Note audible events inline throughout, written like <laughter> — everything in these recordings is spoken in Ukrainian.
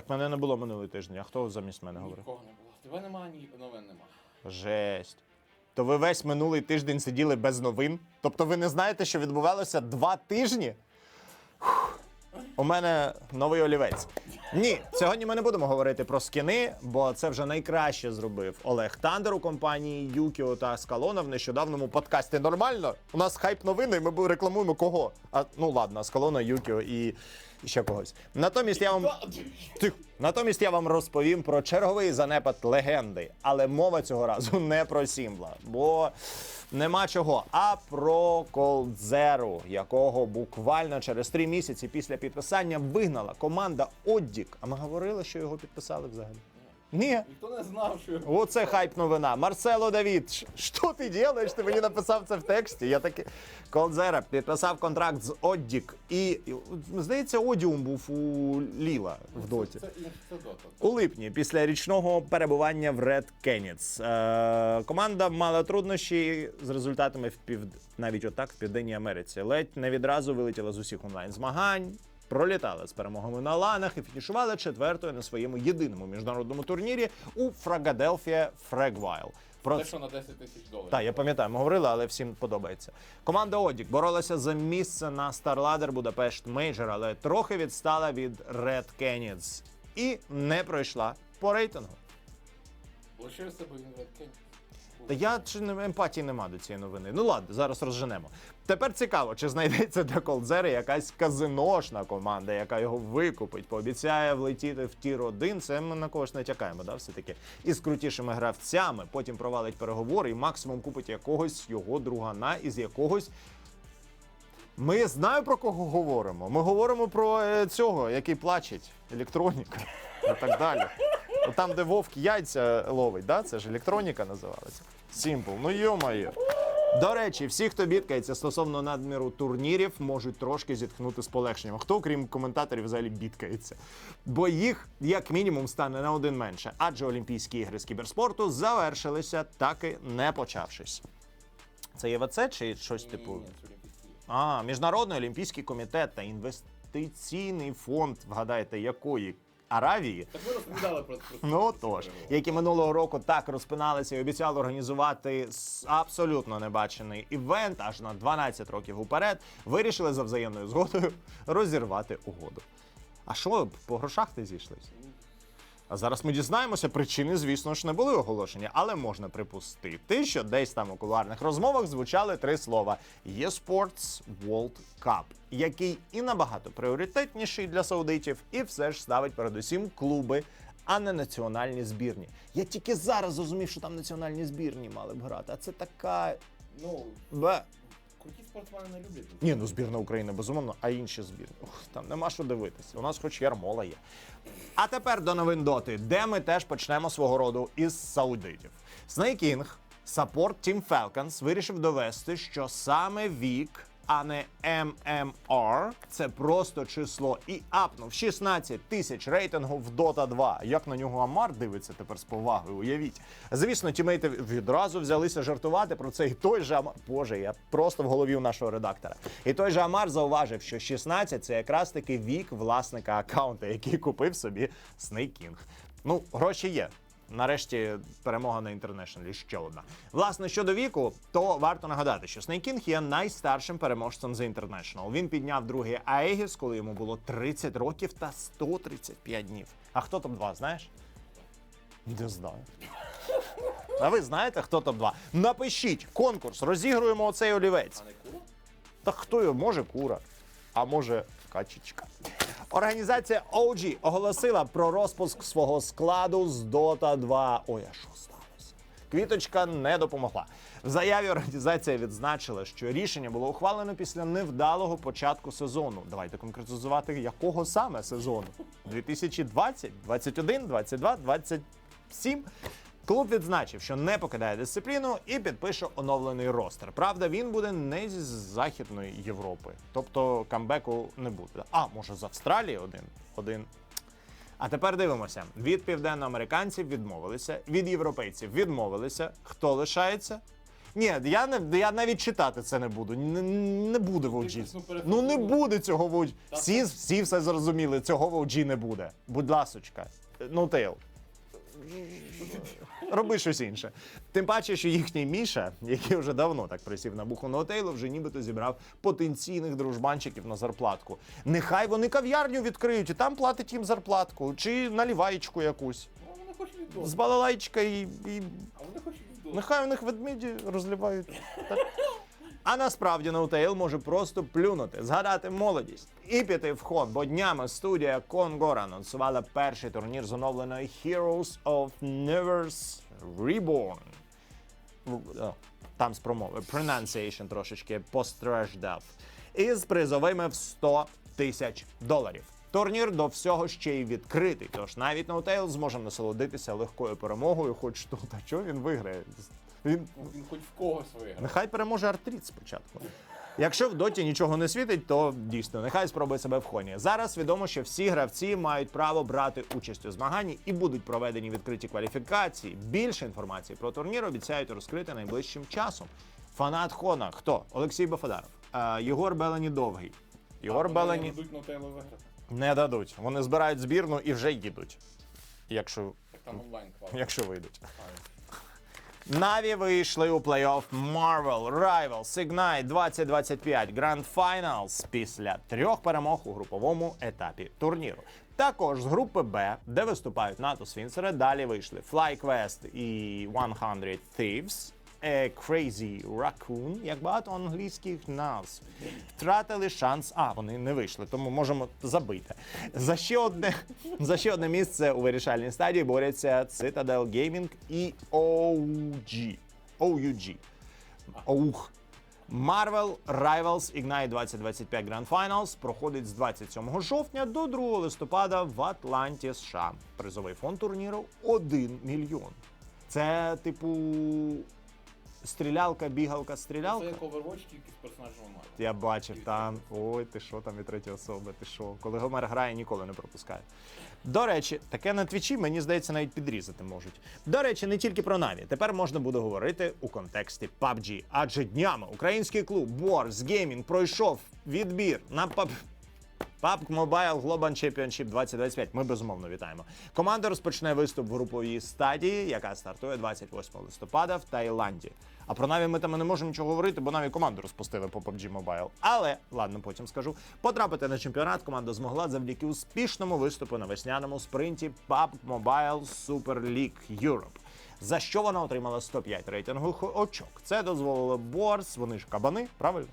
Так мене не було минулий тиждень, а хто замість мене говорив? Нікого не було. Тебе нема, ні новин нема. Жесть. То ви весь минулий тиждень сиділи без новин? Тобто ви не знаєте, що відбувалося два тижні? Фух. У мене новий олівець. Ні, сьогодні ми не будемо говорити про скіни, бо це вже найкраще зробив Олег Тандер у компанії Юкіо та Скалона в нещодавному подкасті. Нормально? У нас хайп новини, і ми рекламуємо кого? А ну ладно, Скалона, Юкіо і, ще когось. Натомість я вам. Тих. Натомість я вам розповім про черговий занепад легенди, але мова цього разу не про Сімбла, бо нема чого, а про Колдзеру, якого буквально через три місяці після підписання вигнала команда Оддік. А ми говорили, що його підписали взагалі. Ні. Ніхто не знав, що. Оце хайп новина. Марсело Давід, що ти робиш? Ти мені написав це в тексті. Я таки Колдзера підписав контракт з Оддік. І, здається, Одіум був у Ліла в доті. Це, це, це дота. У липні, після річного перебування в Red Canids, е, команда мала труднощі з результатами в пів... навіть отак в Південній Америці. Ледь не відразу вилетіла з усіх онлайн змагань. Пролітала з перемогами на ланах і фінішувала четвертою на своєму єдиному міжнародному турнірі у Фрагаделфія Фрегвайл. Про Те, що на 10 тисяч доларів. так, я пам'ятаю, ми говорили, але всім подобається. Команда Одік боролася за місце на StarLadder Budapest Major, але трохи відстала від Red Canids і не пройшла по рейтингу. Лишився, бо він редкень. Та я чи не емпатії нема до цієї новини. Ну ладно, зараз розженемо. Тепер цікаво, чи знайдеться для Колдзери якась казиношна команда, яка його викупить, пообіцяє влетіти в тір 1 Це ми на когось натякаємо, да, все-таки. Із крутішими гравцями, потім провалить переговори і максимум купить якогось його другана із якогось. Ми знаю про кого говоримо. Ми говоримо про е, цього, який плачеть, електроніка і так далі. От Там, де вовк яйця ловить, да? це ж електроніка називалася. Сімпл. Ну йо-моє. До речі, всі, хто бідкається стосовно надміру турнірів, можуть трошки зітхнути з полегшенням. Хто, крім коментаторів, взагалі бідкається. Бо їх, як мінімум, стане на один менше, адже Олімпійські ігри з кіберспорту завершилися, так і не почавшись. Це ЄВЦ чи щось Ні, типу? А, Міжнародний олімпійський комітет та інвестиційний фонд, вгадайте, якої Аравії. Так ми розповідали про, Ну тож, які минулого року так розпиналися і обіцяли організувати абсолютно небачений івент аж на 12 років уперед, вирішили за взаємною згодою <laughs> розірвати угоду. А що, по грошах ти зійшлися? А зараз ми дізнаємося, причини, звісно ж, не були оголошені, але можна припустити, що десь там у кулуарних розмовах звучали три слова: eSports World Cup, який і набагато пріоритетніший для саудитів, і все ж ставить передусім клуби, а не національні збірні. Я тільки зараз зрозумів, що там національні збірні мали б грати, а це така. Ну, Бе. Круті спортсмени не люблять. Ні, ну збірна України, безумовно, а інші збірні. Ух, там нема що дивитися. У нас хоч ярмола є. А тепер до новин доти, де ми теж почнемо свого роду із саудитів. Снейкінг, саппорт Team Falcons, вирішив довести, що саме вік, а не MMR, це просто число, і апнув 16 тисяч рейтингу в Dota 2. Як на нього Амар дивиться тепер з повагою, уявіть. Звісно, тімейти відразу взялися жартувати про це. І той же Амар. Боже, я просто в голові у нашого редактора. І той же Амар зауважив, що 16 це якраз таки вік власника аккаунта, який купив собі King. Ну, гроші є. Нарешті перемога на інтернешнлі ще одна. Власне, щодо віку, то варто нагадати, що Snake King є найстаршим переможцем за International. Він підняв другий Аегіс, коли йому було 30 років та 135 днів. А хто топ-2, знаєш? Не знаю. А ви знаєте, хто топ-2? Напишіть конкурс, розігруємо оцей олівець. А не кура? Та хто його може кура, а може качечка. Організація OG оголосила про розпуск свого складу з Dota 2. Ой, а що сталося? Квіточка не допомогла. В заяві організація відзначила, що рішення було ухвалено після невдалого початку сезону. Давайте конкретизувати, якого саме сезону? 2020, 21, 22, 27? Клуб відзначив, що не покидає дисципліну і підпише оновлений ростер. Правда, він буде не зі Західної Європи, тобто камбеку не буде. А може з Австралії один. один. А тепер дивимося: від південноамериканців відмовилися, від європейців відмовилися. Хто лишається? Ні, я не я навіть читати це не буду. Не, не буде в OG. ну. Не буде цього в OG. Та Всі, всі все зрозуміли, цього в OG не буде. Будь ласочка. Ну, Тейл. Роби щось інше. Тим паче, що їхній Міша, який вже давно так присів на буху Ноутейлу, вже нібито зібрав потенційних дружбанчиків на зарплатку. Нехай вони кав'ярню відкриють і там платить їм зарплатку, чи наліваєчку якусь. Ну, вони хочуть відос. З балалайчика і, і А вони хочуть. Нехай у них ведмеді розливають. Так. <laughs> А насправді Ноутейл може просто плюнути, згадати молодість і піти в ход, бо днями студія Конгора анонсувала перший турнір з оновленої Heroes of Nevers Reborn. Там з промови. Pronunciation трошечки постраждав. Із призовими в 100 тисяч доларів. Турнір до всього ще й відкритий, тож навіть Ноутейл зможе насолодитися легкою перемогою, хоч тут, а чого він виграє? Він Він хоч в когось виграв. Нехай переможе артрит спочатку. Якщо в доті нічого не світить, то дійсно нехай спробує себе в хоні. Зараз відомо, що всі гравці мають право брати участь у змаганні і будуть проведені відкриті кваліфікації. Більше інформації про турнір обіцяють розкрити найближчим часом. Фанат Хона хто? Олексій Бафадаров, е, Єгор Белені Довгий. Єгор А, Белені Вони йдуть на Тейло виграти. не дадуть. Вони збирають збірну і вже їдуть. Якщо, Так там онлайн клас. якщо вийдуть. Наві вийшли у плей-офф Marvel Rivals Ignite 2025 Grand Finals після трьох перемог у груповому етапі турніру. Також з групи Б, де виступають НАТО Свінсери, далі вийшли FlyQuest і 100 Thieves, е, Crazy Raccoon, як багато англійських назв. Втратили шанс. А, вони не вийшли, тому можемо забити. За ще одне, за ще одне місце у вирішальній стадії борються Citadel Gaming і OG. OUG. Оух. Marvel Rivals Ignite 2025 Grand Finals проходить з 27 жовтня до 2 листопада в Атланті, США. Призовий фонд турніру 1 мільйон. Це типу стрілялка, бігалка, Це як Overwatch, тільки з персонажем Марвел. Я бачив там. Ой, ти що там і третя особа, ти що? Коли Гомер грає, ніколи не пропускає. До речі, таке на твічі, мені здається, навіть підрізати можуть. До речі, не тільки про Наві. Тепер можна буде говорити у контексті PUBG. Адже днями український клуб Wars Gaming пройшов відбір на PUBG. PUBG Mobile Global Championship 2025. Ми безумовно вітаємо. Команда розпочне виступ в груповій стадії, яка стартує 28 листопада в Таїланді. А про Наві ми там не можемо нічого говорити, бо Наві команду розпустили по PUBG Mobile. Але ладно, потім скажу. Потрапити на чемпіонат команда змогла завдяки успішному виступу на весняному спринті PUBG Mobile Super League Europe. За що вона отримала 105 рейтингових очок. Це дозволило Борс, вони ж кабани, правильно?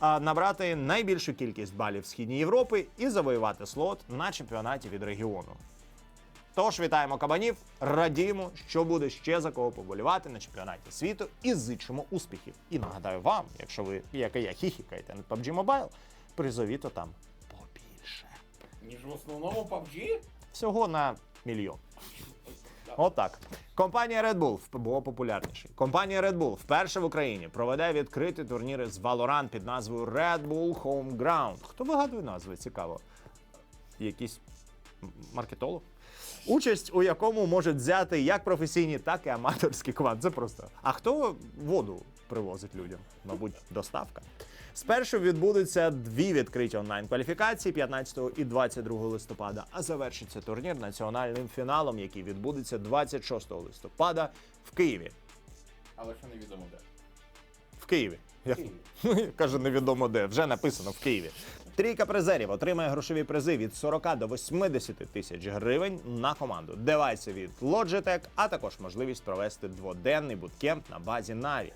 Набрати найбільшу кількість балів Східній Європи і завоювати слот на чемпіонаті від регіону. Тож вітаємо кабанів, радіємо, що буде ще за кого поболівати на чемпіонаті світу і зичимо успіхів. І нагадаю вам, якщо ви, як і я, хіхікаєте на PUBG Mobile, призові то там побільше. Ніж в основному PUBG? Всього на мільйон. Отак. Компанія Red Bull було популярніший. Компанія Red Bull вперше в Україні проведе відкриті турніри з Valorant під назвою Red Bull Homeground. Хто вигадує назви? Цікаво. Якийсь маркетолог? Участь у якому можуть взяти як професійні, так і аматорські команди. Це просто. А хто воду привозить людям? Мабуть, доставка. Спершу відбудуться дві відкриті онлайн-кваліфікації 15 і 22 листопада, а завершиться турнір національним фіналом, який відбудеться 26 листопада в Києві. Але ще невідомо де. В Києві. Я- <laughs> Каже, невідомо де. Вже написано в Києві. Трійка призерів отримає грошові призи від 40 до 80 тисяч гривень на команду. Девайси від Logitech, а також можливість провести дводенний буткемп на базі Na'Vi.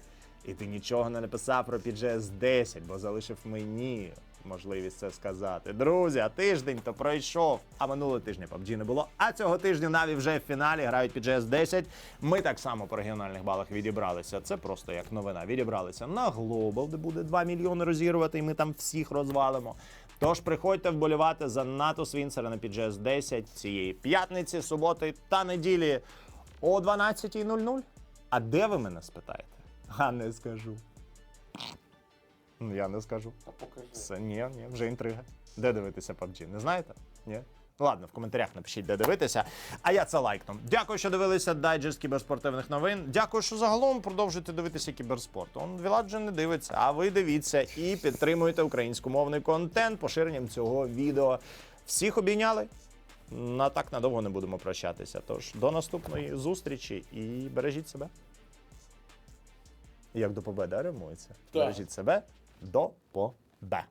І ти нічого не написав про PGS 10, бо залишив мені можливість це сказати. Друзі, а тиждень то пройшов. А минулого тижня PUBG не було. А цього тижня Na'Vi вже в фіналі грають PGS 10. Ми так само по регіональних балах відібралися. Це просто як новина. Відібралися на Global, де буде 2 мільйони розігрувати, і ми там всіх розвалимо. Тож приходьте вболівати за НАТО Свінцера на PGS 10 цієї п'ятниці, суботи та неділі о 12.00. А де ви мене спитаєте? <laughs> А не скажу. Ну, Я не скажу. Та покажи. Це ні, ні, вже інтрига. Де дивитися PUBG? Не знаєте? Ні? Ладно, в коментарях напишіть, де дивитися. А я це лайкну. Дякую, що дивилися дайджест кіберспортивних новин. Дякую, що загалом продовжуєте дивитися кіберспорт. Он Вілад вже не дивиться, а ви дивіться і підтримуєте українськомовний контент поширенням цього відео. Всіх обійняли. На так надовго не будемо прощатися. Тож до наступної зустрічі і бережіть себе. Як до победи римується. Так. Бережіть себе до побе.